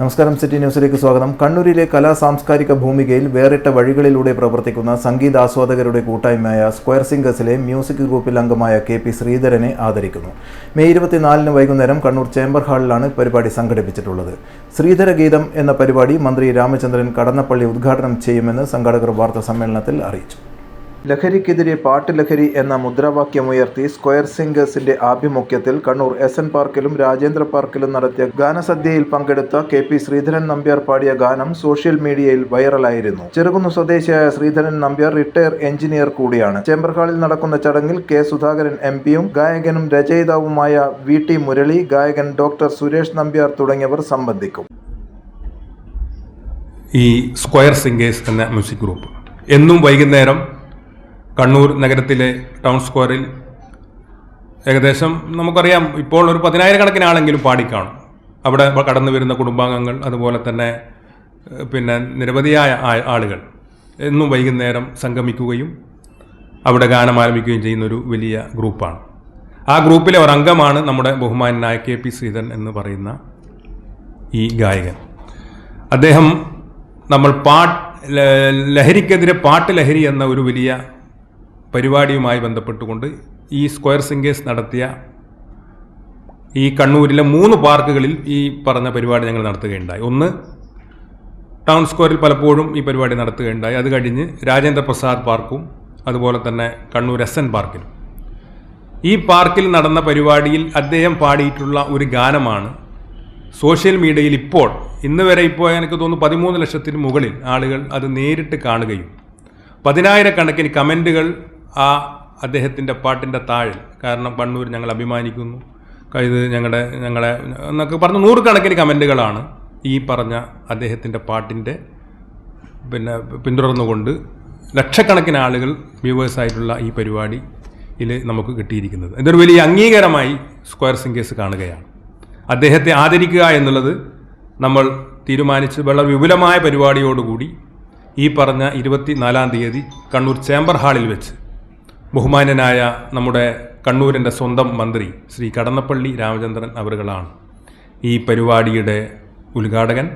നമസ്കാരം സിറ്റി ന്യൂസിലേക്ക് സ്വാഗതം. കണ്ണൂരിലെ കലാ സാംസ്കാരിക ഭൂമികയിൽ വേറിട്ട വഴികളിലൂടെ പ്രവർത്തിക്കുന്ന സംഗീതാസ്വാദകരുടെ കൂട്ടായ്മയായ സ്ക്വയർ സിംഗേഴ്സിലെ മ്യൂസിക് ഗ്രൂപ്പിൽ അംഗമായ കെ പി ശ്രീധരനെ ആദരിക്കുന്നു. മെയ് ഇരുപത്തിനാലിന് വൈകുന്നേരം കണ്ണൂർ ചേംബർ ഹാളിലാണ് പരിപാടി സംഘടിപ്പിച്ചിട്ടുള്ളത്. ശ്രീധര ഗീതം എന്ന പരിപാടി മന്ത്രി രാമചന്ദ്രൻ കടന്നപ്പള്ളി ഉദ്ഘാടനം ചെയ്യുമെന്ന് സംഘാടകർ വാർത്താ സമ്മേളനത്തിൽ അറിയിച്ചു. ലഹരിക്കെതിരെ പാട്ട് ലഹരി എന്ന മുദ്രാവാക്യമുയർത്തി സ്ക്വയർ സിംഗേഴ്സിന്റെ ആഭിമുഖ്യത്തിൽ കണ്ണൂർ എസ് എൻ പാർക്കിലും രാജേന്ദ്ര പാർക്കിലും നടത്തിയ ഗാനസദ്യയിൽ പങ്കെടുത്ത കെ പി ശ്രീധരൻ നമ്പ്യാർ പാടിയ ഗാനം സോഷ്യൽ മീഡിയയിൽ വൈറലായിരുന്നു. ചെറുകുന്നു സ്വദേശിയായ ശ്രീധരൻ നമ്പ്യാർ റിട്ടയർ എഞ്ചിനീയർ കൂടിയാണ്. ചേംബർ ഹാളിൽ നടക്കുന്ന ചടങ്ങിൽ കെ സുധാകരൻ എം പിയും ഗായകനും രചയിതാവുമായ വി ടി മുരളി ഗായകൻ ഡോക്ടർ സുരേഷ് നമ്പ്യാർ തുടങ്ങിയവർ സംബന്ധിക്കും. ഈ സ്ക്വയർ സിംഗേഴ്സ് എന്ന മ്യൂസിക് ഗ്രൂപ്പ്. എന്നും വൈകുന്നേരം കണ്ണൂർ നഗരത്തിലെ ടൗൺ സ്ക്വയറിൽ ഏകദേശം നമുക്കറിയാം ഇപ്പോൾ ഒരു പതിനായിരക്കണക്കിന് ആളെങ്കിലും പാടിക്കാണും. അവിടെ കടന്നു വരുന്ന കുടുംബാംഗങ്ങൾ അതുപോലെ തന്നെ പിന്നെ നിരവധിയായ ആളുകൾ എന്നും വൈകുന്നേരം സംഗമിക്കുകയും അവിടെ ഗാനം ആരംഭിക്കുകയും ചെയ്യുന്ന ഒരു വലിയ ഗ്രൂപ്പാണ്. ആ ഗ്രൂപ്പിലെ ഒരംഗമാണ് നമ്മുടെ ബഹുമാനായ കെ പി ശ്രീധരൻ എന്ന് പറയുന്ന ഈ ഗായകൻ. അദ്ദേഹം നമ്മൾ പാട്ട് ലഹരിക്കെതിരെ പാട്ട് ലഹരി എന്ന ഒരു വലിയ പരിപാടിയുമായി ബന്ധപ്പെട്ടുകൊണ്ട് ഈ സ്ക്വയർ സിംഗേഴ്സ് നടത്തിയ ഈ കണ്ണൂരിലെ മൂന്ന് പാർക്കുകളിൽ ഈ പറഞ്ഞ പരിപാടി ഞങ്ങൾ നടത്തുകയുണ്ടായി. ഒന്ന് ടൗൺ സ്ക്വയറിൽ പലപ്പോഴും ഈ പരിപാടി നടത്തുകയുണ്ടായി. അത് കഴിഞ്ഞ് രാജേന്ദ്ര പ്രസാദ് പാർക്കും അതുപോലെ തന്നെ കണ്ണൂർ എസ് എൻ പാർക്കിലും. ഈ പാർക്കിൽ നടന്ന പരിപാടിയിൽ അദ്ദേഹം പാടിയിട്ടുള്ള ഒരു ഗാനമാണ് സോഷ്യൽ മീഡിയയിൽ ഇപ്പോൾ ഇന്ന് വരെ ഇപ്പോൾ എനിക്ക് തോന്നുന്നു പതിമൂന്ന് ലക്ഷത്തിന് മുകളിൽ ആളുകൾ അത് നേരിട്ട് കാണുകയും പതിനായിരക്കണക്കിന് കമന്റുകൾ ആ അദ്ദേഹത്തിന്റെ പാട്ടിന്റെ താഴിൽ കാരണം കണ്ണൂർ ഞങ്ങൾ അഭിമാനിക്കുന്നു. ഇത് ഞങ്ങളുടെ ഞങ്ങളെ എന്നൊക്കെ പറഞ്ഞ നൂറുകണക്കിന് കമന്റുകളാണ് ഈ പറഞ്ഞ അദ്ദേഹത്തിന്റെ പാട്ടിന്റെ പിന്നെ പിന്തുടർന്നുകൊണ്ട് ലക്ഷക്കണക്കിന് ആളുകൾ വ്യൂവേഴ്സായിട്ടുള്ള ഈ പരിപാടിയിൽ നമുക്ക് കിട്ടിയിരിക്കുന്നത്. ഇതൊരു വലിയ അംഗീകാരമായി സ്ക്വയർ സിംഗേഴ്സ് കാണുകയാണ്. അദ്ദേഹത്തെ ആദരിക്കുക എന്നുള്ളത് നമ്മൾ തീരുമാനിച്ച് വളരെ വിപുലമായ പരിപാടിയോടുകൂടി ഈ പറഞ്ഞ ഇരുപത്തി നാലാം തീയതി കണ്ണൂർ ചേംബർ ഹാളിൽ വെച്ച് ബഹുമാന്യനായ നമ്മുടെ കണ്ണൂരിന്റെ സ്വന്തം മന്ത്രി ശ്രീ കടന്നപ്പള്ളി രാമചന്ദ്രൻ അവറുകളാണ് ഈ പരിപാടിയുടെ ഉദ്ഘാടകൻ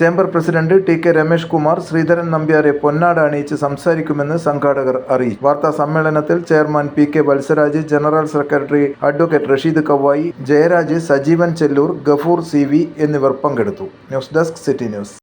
chamber president T K Ramesh Kumar Sreedharan നമ്പ്യാരെ പൊന്നാട് അണിയിച്ച് സംസാരിക്കുമെന്ന് സംഘാടകർ അറിയിച്ചു. വാർത്താ സമ്മേളനത്തിൽ chairman P K Valsaraj general secretary advocate Rasheed Kavayi Jayaraj Sajeevan Chellur Gafoor C എന്നിവർ പങ്കെടുത്തു. News desk city news.